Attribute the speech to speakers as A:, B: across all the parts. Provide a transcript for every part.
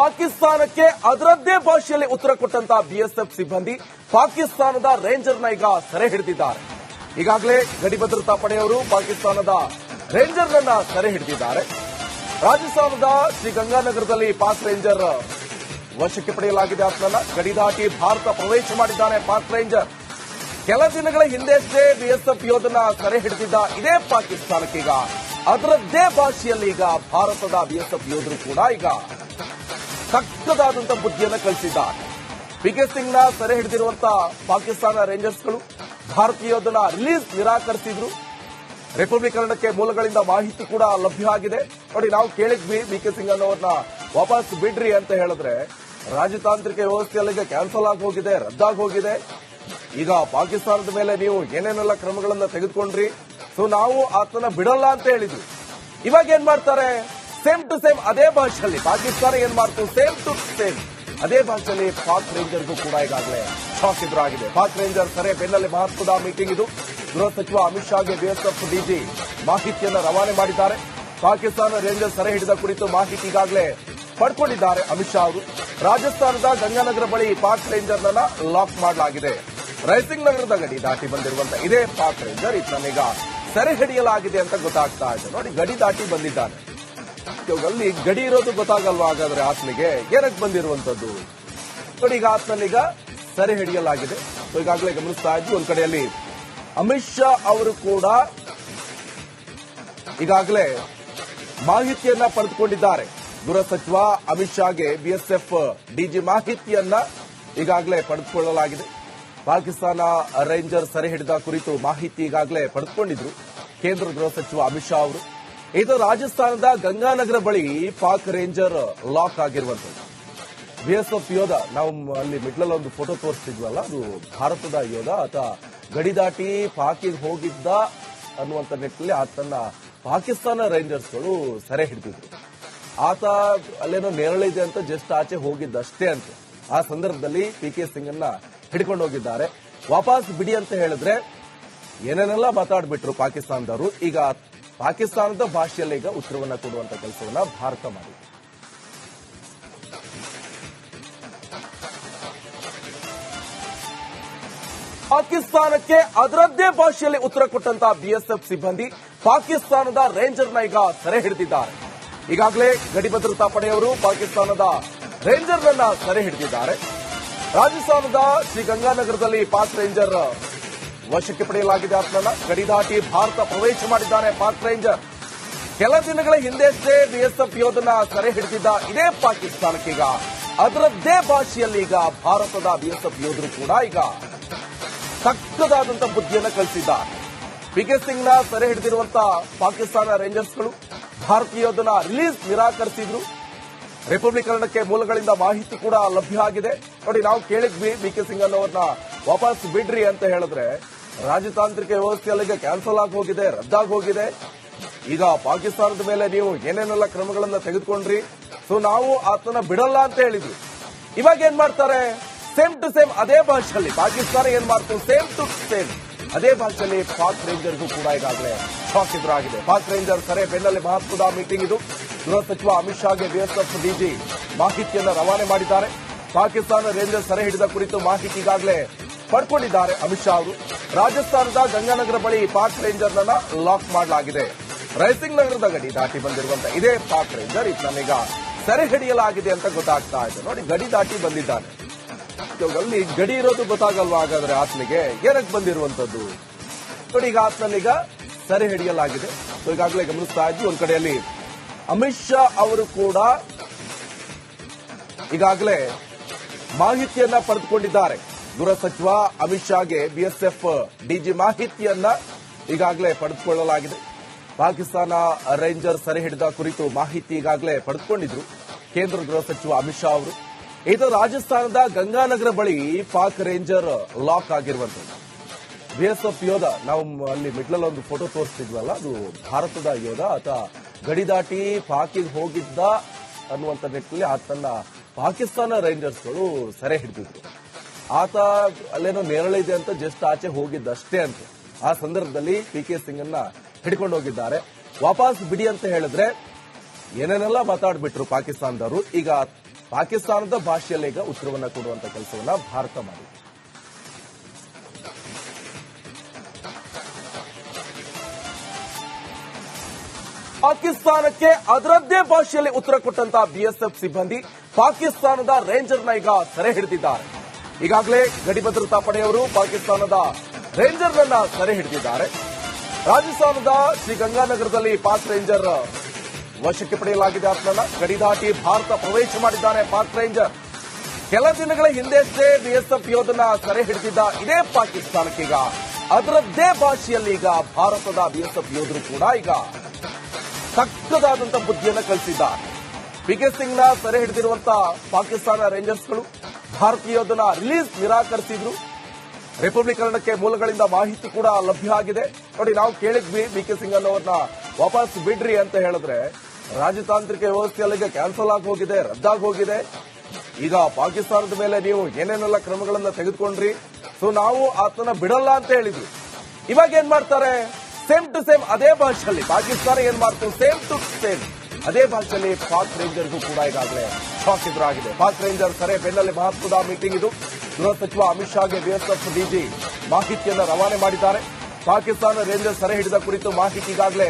A: ಪಾಕಿಸ್ತಾನಕ್ಕೆ ಅದರದ್ದೇ ಭಾಷೆಯಲ್ಲಿ ಉತ್ತರ ಕೊಟ್ಟಂತ ಬಿಎಸ್ಎಫ್ ಸಿಬ್ಬಂದಿ ಪಾಕಿಸ್ತಾನದ ರೇಂಜರ್ನ ಈಗ ಸೆರೆ ಹಿಡಿದಿದ್ದಾರೆ. ಈಗಾಗಲೇ ಗಡಿ ಭದ್ರತಾ ಪಡೆಯವರು ಪಾಕಿಸ್ತಾನದ ರೇಂಜರ್ನನ್ನ ಸೆರೆ ಹಿಡಿದಿದ್ದಾರೆ. ರಾಜಸ್ಥಾನದ ಶ್ರೀ ಗಂಗಾನಗರದಲ್ಲಿ ಪಾಕ್ ರೇಂಜರ್ ವಶಕ್ಕೆ ಪಡೆಯಲಾಗಿದೆ ಆತನನ್ನ ಗಡಿ ದಾಟಿ ಭಾರತ ಪ್ರವೇಶ ಮಾಡಿದ್ದಾನೆ ಪಾಕ್ ರೇಂಜರ್. ಕೆಲ ದಿನಗಳ ಹಿಂದೆಷ್ಟೇ ಬಿಎಸ್ಎಫ್ ಯೋಧನ ಸೆರೆ ಹಿಡಿದಿದ್ದ ಇದೇ ಪಾಕಿಸ್ತಾನಕ್ಕೀಗ ಅದರದ್ದೇ ಭಾಷೆಯಲ್ಲಿ ಈಗ ಭಾರತದ ಬಿಎಸ್ಎಫ್ ಯೋಧರು ಕೂಡ ಈಗ ಸಕ್ಕದಾದಂತ ಬುದ್ಧಿಯನ್ನು ಕಳಿಸಿದ್ದಾರೆ ಪಿಕೆ ಸಿಂಗ್ನ ಸೆರೆ ಹಿಡಿದಿರುವಂತಹ ಪಾಕಿಸ್ತಾನ ರೇಂಜರ್ಸ್ಗಳು ಭಾರತೀಯ ಯೋಧನ ರಿಲೀಸ್ ನಿರಾಕರಿಸಿದ್ರು. ರಿಪಬ್ಲಿಕರಣಕ್ಕೆ ಮೂಲಗಳಿಂದ ಮಾಹಿತಿ ಕೂಡ ಲಭ್ಯ ಆಗಿದೆ. ನೋಡಿ, ನಾವು ಕೇಳಿದ್ವಿ ಬಿ ಕೆ ಸಿಂಗ್ ಅನ್ನೋರ್ನ ವಾಪಸ್ ಬಿಡ್ರಿ ಅಂತ ಹೇಳಿದ್ರೆ, ರಾಜತಾಂತ್ರಿಕ ವ್ಯವಸ್ಥೆಯಲ್ಲಿ ಕ್ಯಾನ್ಸಲ್ ಆಗಿ ಹೋಗಿದೆ, ರದ್ದಾಗಿ ಹೋಗಿದೆ. ಈಗ ಪಾಕಿಸ್ತಾನದ ಮೇಲೆ ನೀವು ಏನೇನೆಲ್ಲ ಕ್ರಮಗಳನ್ನು ತೆಗೆದುಕೊಂಡ್ರಿ? ಸೊ ನಾವು ಆತನ ಬಿಡಲ್ಲ ಅಂತ ಹೇಳಿದ್ವಿ. ಇವಾಗ ಏನ್ ಮಾಡ್ತಾರೆ? ಸೇಮ್ ಟು ಸೇಮ್ ಅದೇ ಭಾಷೆಯಲ್ಲಿ. ಪಾಕಿಸ್ತಾನ ಏನ್ ಮಾಡ್ತು? ಸೇಮ್ ಟು ಸೇಮ್ ಅದೇ ಭಾಷೆಯಲ್ಲಿ ಪಾಕ್ ರೇಂಜರ್ಗೂ ಕೂಡ ಈಗಾಗಲೇ ಶಾಕ್ ಎದುರಾಗಿದೆ. ಪಾಕ್ ರೇಂಜರ್ ಸರಿ, ಬೆನ್ನಲ್ಲಿ ಮಹತ್ವದ ಮೀಟಿಂಗ್ ಇದು. ಗೃಹ ಸಚಿವ ಅಮಿತ್ ಶಾಗೆ ಬಿಎಸ್ಎಫ್ ಡಿಜಿ ಮಾಹಿತಿಯನ್ನು ರವಾನೆ ಮಾಡಿದ್ದಾರೆ. ಪಾಕಿಸ್ತಾನ ರೇಂಜರ್ ಸೆರೆ ಹಿಡಿದ ಕುರಿತು ಮಾಹಿತಿ ಈಗಾಗಲೇ ಪಡ್ಕೊಂಡಿದ್ದಾರೆ ಅಮಿತ್ ಶಾ ಅವರು. ರಾಜಸ್ಥಾನದ ಗಂಗಾನಗರ ಬಳಿ ಪಾಕ್ ರೇಂಜರ್ನ ಲಾಕ್ ಮಾಡಲಾಗಿದೆ. ರೈಸಿಂಗ್ ನಗರದ ಗಡಿ ದಾಟಿ ಬಂದಿರುವಂತಹ ಇದೇ ಪಾಕ್ ರೇಂಜರ್. ಇದನ್ನೀಗ ಸೆರೆ ಹಿಡಿಯಲಾಗಿದೆ ಅಂತ ಗೊತ್ತಾಗ್ತಾ ಇದೆ. ನೋಡಿ, ಗಡಿ ದಾಟಿ ಬಂದಿದ್ದಾನೆ ಅಲ್ಲಿ ಗಡಿ ಇರೋದು ಗೊತ್ತಾಗಲ್ವಾ? ಹಾಗಾದ್ರೆ ಆತ್ಮಿಗೆ ಏನಕ್ಕೆ ಬಂದಿರುವಂತದ್ದು ನೋಡಿ, ಈಗ ಆತನನ್ನೀಗ ಸೆರೆ ಹಿಡಿಯಲಾಗಿದೆ. ಈಗಾಗಲೇ ಗಮನಿಸ್ತಾ ಇದ್ವಿ, ಒಂದ್ ಕಡೆಯಲ್ಲಿ ಅಮಿತ್ ಶಾ ಅವರು ಕೂಡ ಈಗಾಗಲೇ ಮಾಹಿತಿಯನ್ನ ಪಡೆದುಕೊಂಡಿದ್ದಾರೆ. ಗೃಹ ಸಚಿವ ಅಮಿತ್ ಶಾಗೆ ಬಿಎಸ್ಎಫ್ ಡಿಜಿ ಮಾಹಿತಿಯನ್ನ ಈಗಾಗಲೇ ಪಡೆದುಕೊಳ್ಳಲಾಗಿದೆ. ಪಾಕಿಸ್ತಾನ ರೇಂಜರ್ ಸೆರೆ ಹಿಡಿದ ಕುರಿತು ಮಾಹಿತಿ ಈಗಾಗಲೇ ಪಡೆದುಕೊಂಡಿದ್ರು. ಕೇಂದ್ರ ಗೃಹ ಸಚಿವ ಅಮಿತ್ ಶಾ ಅವರು. ಇದು ರಾಜಸ್ಥಾನದ ಗಂಗಾನಗರ ಬಳಿ ಪಾಕ್ ರೇಂಜರ್ ಲಾಕ್ ಆಗಿರುವಂತದ್ದು ಬಿಎಸ್ಎಫ್ ಯೋಧ, ನಾವು ಅಲ್ಲಿ ಮಿಡ್ಲಲ್ಲಿ ಒಂದು ಫೋಟೋ ತೋರಿಸ್ತಿದ್ವಲ್ಲ, ಅದು ಭಾರತದ ಯೋಧ, ಆತ ಗಡಿ ದಾಟಿ ಪಾಕಿಗೆ ಹೋಗಿದ್ದ ಅನ್ನುವಂತ ನಿಟ್ಟಿನಲ್ಲಿ ಆತನ ಪಾಕಿಸ್ತಾನ ರೇಂಜರ್ಸ್ಗಳು ಸೆರೆ ಹಿಡಿದಿದ್ರು. ಆತ ಅಲ್ಲೇನೋ ನೆರಳಿದೆ ಅಂತ ಜಸ್ಟ್ ಆಚೆ ಹೋಗಿದ್ದಷ್ಟೇ ಅಂತ. ಆ ಸಂದರ್ಭದಲ್ಲಿ ಪಿ ಕೆ ಸಿಂಗ್ ಅನ್ನ ಹಿಡ್ಕೊಂಡು ಹೋಗಿದ್ದಾರೆ. ವಾಪಸ್ ಬಿಡಿ ಅಂತ ಹೇಳಿದ್ರೆ ಏನೇನೆಲ್ಲ ಮಾತಾಡ್ಬಿಟ್ರು ಪಾಕಿಸ್ತಾನದವರು, ಈಗ ಪಾಕಿಸ್ತಾನದ ಭಾಷೆಯಲ್ಲೇ ಈಗ ಉತ್ತರವನ್ನ ಕೊಡುವಂತ ಕೆಲಸವನ್ನ ಭಾರತ ಮಾಡಿದೆ. ಪಾಕಿಸ್ತಾನಕ್ಕೆ ಅದರದ್ದೇ ಭಾಷೆಯಲ್ಲಿ ಉತ್ತರ ಕೊಟ್ಟಂತ ಬಿಎಸ್ಎಫ್ ಸಿಬ್ಬಂದಿ ಪಾಕಿಸ್ತಾನದ ರೇಂಜರ್ನ ಈಗ ಸೆರೆ ಹಿಡಿದಿದ್ದಾರೆ. ಈಗಾಗಲೇ ಗಡಿ ಭದ್ರತಾ ಪಡೆಯವರು ಪಾಕಿಸ್ತಾನದ ರೇಂಜರ್ನನ್ನ ಸೆರೆ ಹಿಡಿದಿದ್ದಾರೆ. ರಾಜಸ್ಥಾನದ ಶ್ರೀ ಗಂಗಾನಗರದಲ್ಲಿ ಪಾಕ್ ರೇಂಜರ್ ವಶಕ್ಕೆ ಪಡೆಯಲಾಗಿದೆ ಗಡಿ ದಾಟಿ ಭಾರತ ಪ್ರವೇಶ ಮಾಡಿದ್ದಾನೆ ಪಾಕ್ ರೇಂಜರ್. ಕೆಲ ದಿನಗಳ ಹಿಂದೆಷ್ಟೇ ಬಿಎಸ್ಎಫ್ ಯೋಧನ ಸೆರೆ ಹಿಡಿದಿದ್ದ ಇದೇ ಪಾಕಿಸ್ತಾನಕ್ಕೀಗ ಅದರದ್ದೇ ಭಾಷೆಯಲ್ಲಿ ಈಗ ಭಾರತದ ಬಿಎಸ್ಎಫ್ ಯೋಧರು ಕೂಡ ಈಗ ಸಕ್ಕದಾದಂತಹ ಬುದ್ಧಿಯನ್ನು ಕಲಿಸಿದ್ದಾರೆ ಪಿಕೆ ಸಿಂಗ್ನ ಸೆರೆ ಹಿಡಿದಿರುವಂತಹ ಪಾಕಿಸ್ತಾನ ರೇಂಜರ್ಸ್ಗಳು ಭಾರತೀಯ ಯೋಧನ ರಿಲೀಸ್ ನಿರಾಕರಿಸಿದ್ರು. ರಿಪಬ್ಲಿಕರಣಕ್ಕೆ ಮೂಲಗಳಿಂದ ಮಾಹಿತಿ ಕೂಡ ಲಭ್ಯ ಆಗಿದೆ. ನೋಡಿ, ನಾವು ಕೇಳಿದ್ವಿ ಕೆ ಸಿಂಗ್ ಅನ್ನೋರ್ನ. ವಾಪಸ್ ಬಿಡ್ರಿ ಅಂತ ಹೇಳಿದ್ರೆ ರಾಜತಾಂತ್ರಿಕ ವ್ಯವಸ್ಥೆಯಲ್ಲಿ ಕ್ಯಾನ್ಸಲ್ ಆಗಿ ಹೋಗಿದೆ, ರದ್ದಾಗಿ ಹೋಗಿದೆ. ಈಗ ಪಾಕಿಸ್ತಾನದ ಮೇಲೆ ನೀವು ಏನೇನೆಲ್ಲ ಕ್ರಮಗಳನ್ನು ತೆಗೆದುಕೊಂಡ್ರಿ? ಸೊ ನಾವು ಆತನ ಬಿಡಲ್ಲ ಅಂತ ಹೇಳಿದ್ವಿ. ಇವಾಗ ಏನ್ ಮಾಡ್ತಾರೆ? ಸೇಮ್ ಟು ಸೇಮ್ ಅದೇ ಭಾಷೆಯಲ್ಲಿ ಪಾಕಿಸ್ತಾನ ಏನ್ ಮಾಡ್ತು? ಸೇಮ್ ಟು ಸೇಮ್ ಅದೇ ಭಾಷೆಯಲ್ಲಿ ಪಾಕ್ ರೇಂಜರ್ಗೂ ಕೂಡ ಈಗಾಗಲೇ ಶಾಕ್ ಎದುರಾಗಿದೆ ಪಾಕ್ ರೇಂಜರ್ ಸೆರೆ ಬೆನ್ನಲ್ಲಿ ಮಹತ್ವದ ಮೀಟಿಂಗ್ ಇದು. ಗೃಹ ಸಚಿವ ಅಮಿತ್ ಶಾಗೆ ಬಿಎಸ್ಎಫ್ ಡಿಜಿ ಮಾಹಿತಿಯನ್ನು ರವಾನೆ ಮಾಡಿದ್ದಾರೆ. ಪಾಕಿಸ್ತಾನ ರೇಂಜರ್ ಸೆರೆ ಹಿಡಿದ ಕುರಿತು ಮಾಹಿತಿ ಈಗಾಗಲೇ ಪಡ್ಕೊಂಡಿದ್ದಾರೆ ಅಮಿತ್ ಶಾ ಅವರು. ರಾಜಸ್ಥಾನದ ಗಂಗಾನಗರ ಬಳಿ ಪಾಕ್ ರೇಂಜರ್ನನ್ನ ಲಾಕ್ ಮಾಡಲಾಗಿದೆ. ರೈಸಿಂಗ್ ನಗರದ ಗಡಿ ದಾಟಿ ಬಂದಿರುವಂತ ಇದೇ ಪಾಕ್ ರೇಂಜರ್ ಇದನ್ನೀಗ ಸೆರೆ ಹಿಡಿಯಲಾಗಿದೆ ಅಂತ ಗೊತ್ತಾಗ್ತಾ ಇದೆ. ನೋಡಿ, ಗಡಿ ದಾಟಿ ಬಂದಿದ್ದಾನೆ ಅಲ್ಲಿ ಗಡಿ ಇರೋದು ಗೊತ್ತಾಗಲ್ವಾ? ಹಾಗಾದ್ರೆ ಆತನಿಗೆ ಏನಕ್ಕೆ ಬಂದಿರುವಂತದ್ದು ನೋಡಿ, ಈಗ ಆತನನ್ನೀಗ ಸೆರೆ ಹಿಡಿಯಲಾಗಿದೆ. ಈಗಾಗಲೇ ಗಮನಿಸ್ತಾ ಇದ್ವಿ, ಒಂದ್ ಕಡೆಯಲ್ಲಿ ಅಮಿತ್ ಶಾ ಅವರು ಕೂಡ ಈಗಾಗಲೇ ಮಾಹಿತಿಯನ್ನ ಪಡೆದುಕೊಂಡಿದ್ದಾರೆ. ಗೃಹ ಸಚಿವ ಅಮಿತ್ ಶಾಗೆ ಬಿಎಸ್ಎಫ್ ಡಿಜಿ ಮಾಹಿತಿಯನ್ನ ಈಗಾಗಲೇ ಪಡೆದುಕೊಳ್ಳಲಾಗಿದೆ. ಪಾಕಿಸ್ತಾನ ರೇಂಜರ್ ಸೆರೆ ಹಿಡಿದ ಕುರಿತು ಮಾಹಿತಿ ಈಗಾಗಲೇ ಪಡೆದುಕೊಂಡಿದ್ರು. ಕೇಂದ್ರ ಗೃಹ ಸಚಿವ ಅಮಿತ್ ಶಾ ಅವರು. ಇದು ರಾಜಸ್ಥಾನದ ಗಂಗಾನಗರ ಬಳಿ ಪಾಕ್ ರೇಂಜರ್ ಲಾಕ್ ಆಗಿರುವಂತದ್ದು ಬಿಎಸ್ಎಫ್ ಯೋಧ, ನಾವು ಅಲ್ಲಿ ಮಿಡ್ಲಲ್ಲಿ ಒಂದು ಫೋಟೋ ತೋರಿಸ್ತಿದ್ವಲ್ಲ, ಅದು ಭಾರತದ ಯೋಧ, ಆತ ಗಡಿ ದಾಟಿ ಪಾಕಿಗೆ ಹೋಗಿದ್ದ ಅನ್ನುವಂತ ನಿಟ್ಟಿನಲ್ಲಿ ಆತನ್ನ ಪಾಕಿಸ್ತಾನ ರೇಂಜರ್ಸ್ಗಳು ಸೆರೆ ಹಿಡಿದಿದ್ರು. ಆತ ಅಲ್ಲೇನೋ ನೆರಳಿದೆ ಅಂತ ಜಸ್ಟ್ ಆಚೆ ಹೋಗಿದ್ದಷ್ಟೇ ಅಂತ. ಆ ಸಂದರ್ಭದಲ್ಲಿ ಪಿ ಕೆ ಸಿಂಗ್ ಅನ್ನ ಹಿಡ್ಕೊಂಡು ಹೋಗಿದ್ದಾರೆ. ವಾಪಸ್ ಬಿಡಿ ಅಂತ ಹೇಳಿದ್ರೆ ಏನೇನೆಲ್ಲ ಮಾತಾಡ್ಬಿಟ್ರು ಪಾಕಿಸ್ತಾನದವರು, ಈಗ ಪಾಕಿಸ್ತಾನದ ಭಾಷೆಯಲ್ಲಿ ಈಗ ಉತ್ತರವನ್ನ ಕೊಡುವಂತ ಕೆಲಸವನ್ನ ಭಾರತ ಮಾಡಿದೆ. ಪಾಕಿಸ್ತಾನಕ್ಕೆ ಅದರದ್ದೇ ಭಾಷೆಯಲ್ಲಿ ಉತ್ತರ ಕೊಟ್ಟಂತಹ ಬಿಎಸ್ಎಫ್ ಸಿಬ್ಬಂದಿ ಪಾಕಿಸ್ತಾನದ ರೇಂಜರ್ನ ಈಗ ಸೆರೆ ಹಿಡಿದಿದ್ದಾರೆ. ಈಗಾಗಲೇ ಗಡಿ ಭದ್ರತಾ ಪಡೆಯವರು ಪಾಕಿಸ್ತಾನದ ರೇಂಜರ್ನನ್ನ ಸೆರೆ ಹಿಡಿದಿದ್ದಾರೆ. ರಾಜಸ್ಥಾನದ ಶ್ರೀ ಗಂಗಾನಗರದಲ್ಲಿ ಪಾಕ್ ರೇಂಜರ್ ವಶಕ್ಕೆ ಪಡೆಯಲಾಗಿದೆ ಆತನನ್ನ ಗಡಿ ದಾಟಿ ಭಾರತ ಪ್ರವೇಶ ಮಾಡಿದ್ದಾನೆ ಪಾಕ್ ರೇಂಜರ್. ಕೆಲ ದಿನಗಳ ಹಿಂದೆಷ್ಟೇ ಬಿಎಸ್ಎಫ್ ಯೋಧನ ಸೆರೆ ಹಿಡಿದಿದ್ದ ಇದೇ ಪಾಕಿಸ್ತಾನಕ್ಕೀಗ ಅದರದ್ದೇ ಭಾಷೆಯಲ್ಲಿ ಈಗ ಭಾರತದ ಬಿಎಸ್ಎಫ್ ಯೋಧರು ಕೂಡ ಈಗ ಸಕ್ಕದಾದಂತಹ ಬುದ್ಧಿಯನ್ನು ಕಲಿಸಿದ್ದಾರೆ. ಪಿಕೆ ಸಿಂಗ್ನ ಸೆರೆ ಹಿಡಿದಿರುವಂತಹ ಪಾಕಿಸ್ತಾನ ರೇಂಜರ್ಸ್ಗಳು ಭಾರತೀಯ ಯೋಧನ ರಿಲೀಸ್ ನಿರಾಕರಿಸಿದ್ರು. ರಿಪಬ್ಲಿಕರಣಕ್ಕೆ ಮೂಲಗಳಿಂದ ಮಾಹಿತಿ ಕೂಡ ಲಭ್ಯ ಆಗಿದೆ. ನೋಡಿ, ನಾವು ಕೇಳಿದ್ವಿ ಬಿ ಕೆ ಸಿಂಗ್ ಅನ್ನೋರ್ನ ವಾಪಸ್ ಬಿಡ್ರಿ ಅಂತ ಹೇಳಿದ್ರೆ, ರಾಜತಾಂತ್ರಿಕ ವ್ಯವಸ್ಥೆ ಅಲ್ಲಿಗೆ ಕ್ಯಾನ್ಸಲ್ ಆಗಿ ಹೋಗಿದೆ, ರದ್ದಾಗಿ ಹೋಗಿದೆ. ಈಗ ಪಾಕಿಸ್ತಾನದ ಮೇಲೆ ನೀವು ಏನೇನೆಲ್ಲ ಕ್ರಮಗಳನ್ನ ತೆಗೆದುಕೊಂಡ್ರಿ? ಸೊ ನಾವು ಆತನ ಬಿಡಲ್ಲ ಅಂತ ಹೇಳಿದ್ವಿ. ಇವಾಗ ಏನ್ ಮಾಡ್ತಾರೆ? ಸೇಮ್ ಟು ಸೇಮ್ ಅದೇ ಭಾಷೆಯಲ್ಲಿ ಪಾಕಿಸ್ತಾನ ಏನ್ ಮಾಡ್ತು? ಸೇಮ್ ಟು ಸೇಮ್ ಅದೇ ಭಾಷೆಯಲ್ಲಿ ಪಾಕ್ ರೇಂಜರ್ಗೂ ಕೂಡ ಈಗಾಗಲೇ ಶಾಕ್ ಎದುರಾಗಿದೆ. ಪಾಕ್ ರೇಂಜರ್ ಕರೆ ಬೆನ್ನಲ್ಲೇ ಮಹತ್ವದ ಮೀಟಿಂಗ್ ಇದು. ಗೃಹ ಸಚಿವ ಅಮಿತ್ ಶಾಗೆ ಬಿಎಸ್ಎಫ್ ಡಿಜಿ ಮಾಹಿತಿಯನ್ನು ರವಾನೆ ಮಾಡಿದ್ದಾರೆ. ಪಾಕಿಸ್ತಾನ ರೇಂಜರ್ ಸೆರೆ ಹಿಡಿದ ಕುರಿತು ಮಾಹಿತಿ ಈಗಾಗಲೇ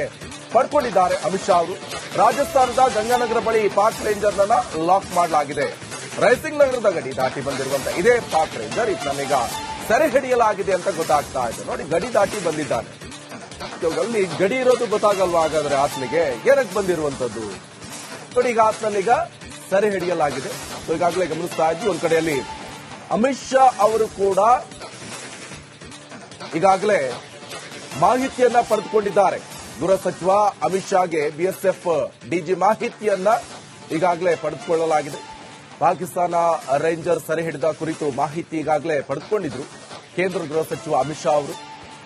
A: ಪಡ್ಕೊಂಡಿದ್ದಾರೆ ಅಮಿತ್ ಶಾ ಅವರು. ರಾಜಸ್ಥಾನದ ಗಂಗಾನಗರ ಬಳಿ ಪಾಕ್ ರೇಂಜರ್ನ ಲಾಕ್ ಮಾಡಲಾಗಿದೆ. ರೈಸಿಂಗ್ ನಗರದ ಗಡಿ ದಾಟಿ ಬಂದಿರುವಂತಹ ಇದೇ ಪಾಕ್ ರೇಂಜರ್ ಇದನ್ನೀಗ ಸೆರೆ ಹಿಡಿಯಲಾಗಿದೆ ಅಂತ ಗೊತ್ತಾಗ್ತಾ ಇದೆ. ನೋಡಿ ಗಡಿ ದಾಟಿ ಬಂದಿದ್ದಾನೆ. ಅಲ್ಲಿ ಗಡಿ ಇರೋದು ಗೊತ್ತಾಗಲ್ವಾ? ಹಾಗಾದ್ರೆ ಆತನಿಗೆ ಏನಕ್ಕೆ ಬಂದಿರುವಂತದ್ದು ನೋಡಿ, ಈಗ ಆತನನ್ನೀಗ ಸರಿ ಹಿಡಿಯಲಾಗಿದೆ. ಈಗಾಗಲೇ ಗಮನಿಸ್ತಾ ಇದ್ವಿ, ಒಂದ್ ಕಡೆಯಲ್ಲಿ ಅಮಿತ್ ಶಾ ಅವರು ಕೂಡ ಈಗಾಗಲೇ ಮಾಹಿತಿಯನ್ನ ಪಡೆದುಕೊಂಡಿದ್ದಾರೆ. ಗೃಹ ಸಚಿವ ಅಮಿತ್ ಶಾಗೆ ಬಿಎಸ್ಎಫ್ ಡಿಜಿ ಮಾಹಿತಿಯನ್ನ ಈಗಾಗಲೇ ಪಡೆದುಕೊಳ್ಳಲಾಗಿದೆ. ಪಾಕಿಸ್ತಾನ ರೇಂಜರ್ ಸೆರೆ ಹಿಡಿದ ಕುರಿತು ಮಾಹಿತಿ ಈಗಾಗಲೇ ಪಡೆದುಕೊಂಡಿದ್ರು. ಕೇಂದ್ರ ಗೃಹ ಸಚಿವ ಅಮಿತ್ ಶಾ ಅವರು.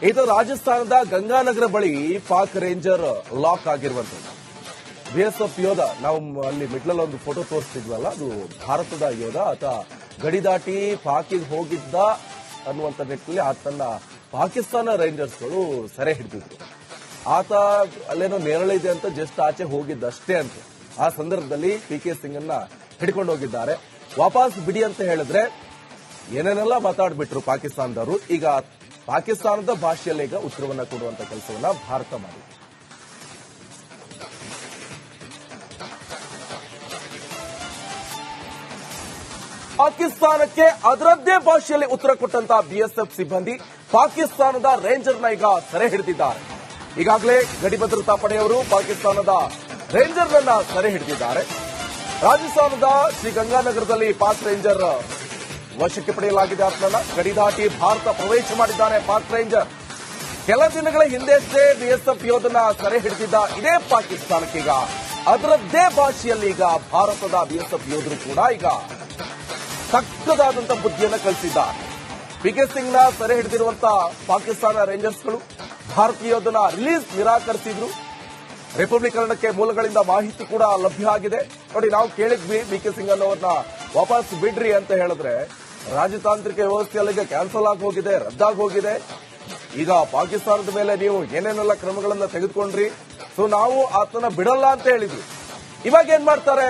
A: ಇದು ರಾಜಸ್ಥಾನದ ಗಂಗಾನಗರ ಬಳಿ ಪಾಕ್ ರೇಂಜರ್ ಲಾಕ್ ಆಗಿರುವಂತದ್ದು ಬಿಎಸ್ಎಫ್ ಯೋಧ, ನಾವು ಅಲ್ಲಿ ಮಿಡ್ಲಲ್ಲಿ ಒಂದು ಫೋಟೋ ತೋರಿಸ್ತಿದ್ವಲ್ಲ, ಅದು ಭಾರತದ ಯೋಧ, ಆತ ಗಡಿ ದಾಟಿ ಪಾಕಿಗೆ ಹೋಗಿದ್ದ ಅನ್ನುವಂತ ನಿಟ್ಟಿನಲ್ಲಿ ಆತನ್ನ ಪಾಕಿಸ್ತಾನ ರೇಂಜರ್ಸ್ಗಳು ಸೆರೆ ಹಿಡಿದಿದ್ರು. ಆತ ಅಲ್ಲೇನೋ ನೇರಳಿದೆ ಅಂತ ಜಸ್ಟ್ ಆಚೆ ಹೋಗಿದ್ದಷ್ಟೇ ಅಂತ. ಆ ಸಂದರ್ಭದಲ್ಲಿ ಪಿ ಕೆ ಸಿಂಗ್ ಅನ್ನ ಹಿಡ್ಕೊಂಡು ಹೋಗಿದ್ದಾರೆ. ವಾಪಸ್ ಬಿಡಿ ಅಂತ ಹೇಳಿದ್ರೆ ಏನೇನೆಲ್ಲ ಮಾತಾಡ್ಬಿಟ್ರು ಪಾಕಿಸ್ತಾನದವರು, ಈಗ ಪಾಕಿಸ್ತಾನದ ಭಾಷೆಯಲ್ಲಿ ಈಗ ಉತ್ತರವನ್ನ ಕೊಡುವಂತ ಕೆಲಸವನ್ನ ಭಾರತ ಮಾಡಿದೆ. ಪಾಕಿಸ್ತಾನಕ್ಕೆ ಅದರದ್ದೇ ಭಾಷೆಯಲ್ಲಿ ಉತ್ತರ ಕೊಟ್ಟಂತಹ ಬಿಎಸ್ಎಫ್ ಸಿಬ್ಬಂದಿ ಪಾಕಿಸ್ತಾನದ ರೇಂಜರ್ನ ಈಗ ಸೆರೆ ಹಿಡಿದಿದ್ದಾರೆ. ಈಗಾಗಲೇ ಗಡಿ ಭದ್ರತಾ ಪಡೆಯವರು ಪಾಕಿಸ್ತಾನದ ರೇಂಜರ್ನನ್ನ ಸೆರೆ ಹಿಡಿದಿದ್ದಾರೆ. ರಾಜಸ್ಥಾನದ ಶ್ರೀ ಗಂಗಾನಗರದಲ್ಲಿ ಪಾಕ್ ರೇಂಜರ್ ವಶಕ್ಕೆ ಪಡೆಯಲಾಗಿದೆ ಆತನನ್ನ. ಗಡಿ ದಾಟಿ ಭಾರತ ಪ್ರವೇಶ ಮಾಡಿದ್ದಾನೆ ಪಾಕ್ ರೇಂಜರ್. ಕೆಲ ದಿನಗಳ ಹಿಂದೆಷ್ಟೇ ಬಿಎಸ್ಎಫ್ ಯೋಧನ ಸೆರೆ ಹಿಡಿದಿದ್ದ ಇದೇ ಪಾಕಿಸ್ತಾನಕ್ಕೀಗ ಅದರದ್ದೇ ಭಾಷೆಯಲ್ಲಿ ಈಗ ಭಾರತದ ಬಿಎಸ್ಎಫ್ ಯೋಧರು ಕೂಡ ಈಗ ಸಕ್ಕದಾದಂತ ಬುದ್ಧಿಯನ್ನು ಕಲಿಸಿದ್ದಾರೆ. ಪಿಕೆ ಸಿಂಗ್ನ ಸೆರೆ ಹಿಡಿದಿರುವಂತ ಪಾಕಿಸ್ತಾನ ರೇಂಜರ್ಸ್ಗಳು ಭಾರತೀಯ ಯೋಧನ ರಿಲೀಸ್ ನಿರಾಕರಿಸಿದ್ರು. ರಿಪಬ್ಲಿಕರಣಕ್ಕೆ ಮೂಲಗಳಿಂದ ಮಾಹಿತಿ ಕೂಡ ಲಭ್ಯ ಆಗಿದೆ. ನೋಡಿ, ನಾವು ಕೇಳಿದ್ವಿ ಬಿ ಕೆ ಸಿಂಗ್ ಅನ್ನೋರ್ನ ವಾಪಸ್ ಬಿಡ್ರಿ ಅಂತ ಹೇಳಿದ್ರೆ ರಾಜತಾಂತ್ರಿಕ ವ್ಯವಸ್ಥೆಯಲ್ಲಿ ಕ್ಯಾನ್ಸಲ್ ಆಗಿ ಹೋಗಿದೆ, ರದ್ದಾಗಿ ಹೋಗಿದೆ. ಈಗ ಪಾಕಿಸ್ತಾನದ ಮೇಲೆ ನೀವು ಏನೇನೆಲ್ಲ ಕ್ರಮಗಳನ್ನ ತೆಗೆದುಕೊಂಡ್ರಿ? ಸೊ ನಾವು ಆತನ ಬಿಡಲ್ಲ ಅಂತ ಹೇಳಿದ್ವಿ. ಇವಾಗ ಏನ್ ಮಾಡ್ತಾರೆ?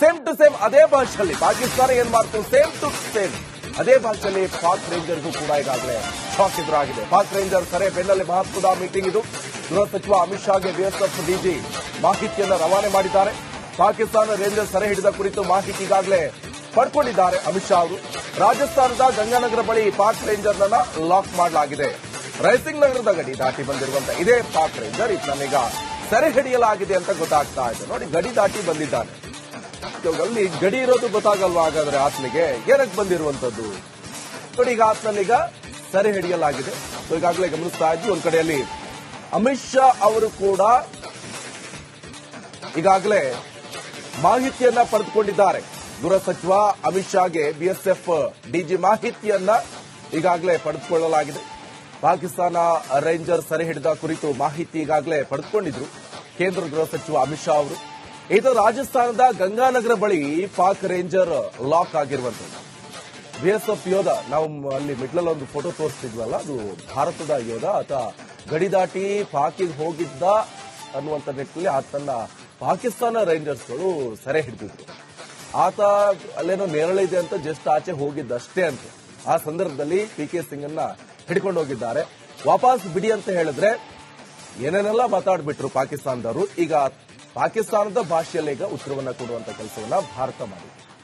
A: ಸೇಮ್ ಟು ಸೇಮ್ ಅದೇ ಭಾಷೆಯಲ್ಲಿ ಪಾಕಿಸ್ತಾನ ಏನ್ ಮಾಡ್ತು? ಸೇಮ್ ಟು ಸೇಮ್ ಅದೇ ಭಾಷೆಯಲ್ಲಿ ಪಾಕ್ ರೇಂಜರ್ಗೂ ಕೂಡ ಈಗಾಗಲೇ ಶಾಕ್ ಎದುರಾಗಿದೆ. ಪಾಕ್ ರೇಂಜರ್ ಕರೆ ಬೆನ್ನಲ್ಲೇ ಮಹತ್ವದ ಮೀಟಿಂಗ್ ಇದು. ಗೃಹ ಸಚಿವ ಅಮಿತ್ ಶಾಗೆ ಬಿಎಸ್ಎಫ್ ಡಿಜಿ ಮಾಹಿತಿಯನ್ನು ರವಾನೆ ಮಾಡಿದ್ದಾರೆ. ಪಾಕಿಸ್ತಾನ ರೇಂಜರ್ ಸೆರೆ ಹಿಡಿದ ಕುರಿತು ಮಾಹಿತಿ ಈಗಾಗಲೇ ಪಡ್ಕೊಂಡಿದ್ದಾರೆ ಅಮಿತ್ ಶಾ ಅವರು. ರಾಜಸ್ಥಾನದ ಗಂಗಾನಗರ ಬಳಿ ಪಾಕ್ ರೇಂಜರ್ನ ಲಾಕ್ ಮಾಡಲಾಗಿದೆ. ರೈಸಿಂಗ್ ನಗರದ ಗಡಿ ದಾಟಿ ಬಂದಿರುವಂತಹ ಇದೇ ಪಾಕ್ ರೇಂಜರ್ ಇದನ್ನೀಗ ಸೆರೆ ಹಿಡಿಯಲಾಗಿದೆ ಅಂತ ಗೊತ್ತಾಗ್ತಾ ಇದೆ. ನೋಡಿ ಗಡಿ ದಾಟಿ ಬಂದಿದ್ದಾನೆ. ಅಲ್ಲಿ ಗಡಿ ಇರೋದು ಗೊತ್ತಾಗಲ್ವಾ? ಹಾಗಾದ್ರೆ ಆತ್ಮಿಗೆ ಏನಕ್ಕೆ ಬಂದಿರುವಂತದ್ದು ನೋಡಿ, ಈಗ ಆತ್ಮನೀಗ ಸೆರೆ ಹಿಡಿಯಲಾಗಿದೆ. ಈಗಾಗಲೇ ಗಮನಿಸ್ತಾ ಇದ್ವಿ, ಒಂದ್ ಕಡೆಯಲ್ಲಿ ಅಮಿತ್ ಶಾ ಅವರು ಕೂಡ ಈಗಾಗಲೇ ಮಾಹಿತಿಯನ್ನ ಪಡೆದುಕೊಂಡಿದ್ದಾರೆ. ಗೃಹ ಸಚಿವ ಅಮಿತ್ ಶಾಗೆ ಬಿಎಸ್ಎಫ್ ಡಿಜಿ ಮಾಹಿತಿಯನ್ನ ಈಗಾಗಲೇ ಪಡೆದುಕೊಳ್ಳಲಾಗಿದೆ. ಪಾಕಿಸ್ತಾನ ರೇಂಜರ್ ಸೆರೆ ಹಿಡಿದ ಕುರಿತು ಮಾಹಿತಿ ಈಗಾಗಲೇ ಪಡೆದುಕೊಂಡಿದ್ರು. ಕೇಂದ್ರ ಗೃಹ ಸಚಿವ ಅಮಿತ್ ಶಾ ಅವರು. ಇದು ರಾಜಸ್ಥಾನದ ಗಂಗಾನಗರ ಬಳಿ ಪಾಕ್ ರೇಂಜರ್ ಲಾಕ್ ಆಗಿರುವಂತದ್ದು ಬಿಎಸ್ಎಫ್ ಯೋಧ, ನಾವು ಅಲ್ಲಿ ಮಿಡ್ಲಲ್ಲಿ ಒಂದು ಫೋಟೋ ತೋರಿಸ್ತಿದ್ವಲ್ಲ, ಅದು ಭಾರತದ ಯೋಧ, ಆತ ಗಡಿ ದಾಟಿ ಪಾಕಿಗೆ ಹೋಗಿದ್ದ ಅನ್ನುವಂತ ನಿಟ್ಟಿನಲ್ಲಿ ಆತನ್ನ ಪಾಕಿಸ್ತಾನ ರೇಂಜರ್ಸ್ಗಳು ಸೆರೆ ಹಿಡಿದಿದ್ರು. ಆತ ಅಲ್ಲೇನೋ ನೇರಳಿದೆ ಅಂತ ಜಸ್ಟ್ ಆಚೆ ಹೋಗಿದ್ದಷ್ಟೇ ಅಂತ. ಆ ಸಂದರ್ಭದಲ್ಲಿ ಪಿ ಕೆ ಸಿಂಗ್ ಅನ್ನ ಹಿಡ್ಕೊಂಡು ಹೋಗಿದ್ದಾರೆ. ವಾಪಸ್ ಬಿಡಿ ಅಂತ ಹೇಳಿದ್ರೆ ಏನೇನೆಲ್ಲ ಮಾತಾಡ್ಬಿಟ್ರು ಪಾಕಿಸ್ತಾನದವರು, ಈಗ ಪಾಕಿಸ್ತಾನದ ಭಾಷೆಯಲ್ಲೇ ಉತ್ತರವನ್ನ ಕೊಡುವಂತ ಕೆಲಸವನ್ನ ಭಾರತ ಮಾಡಿದೆ.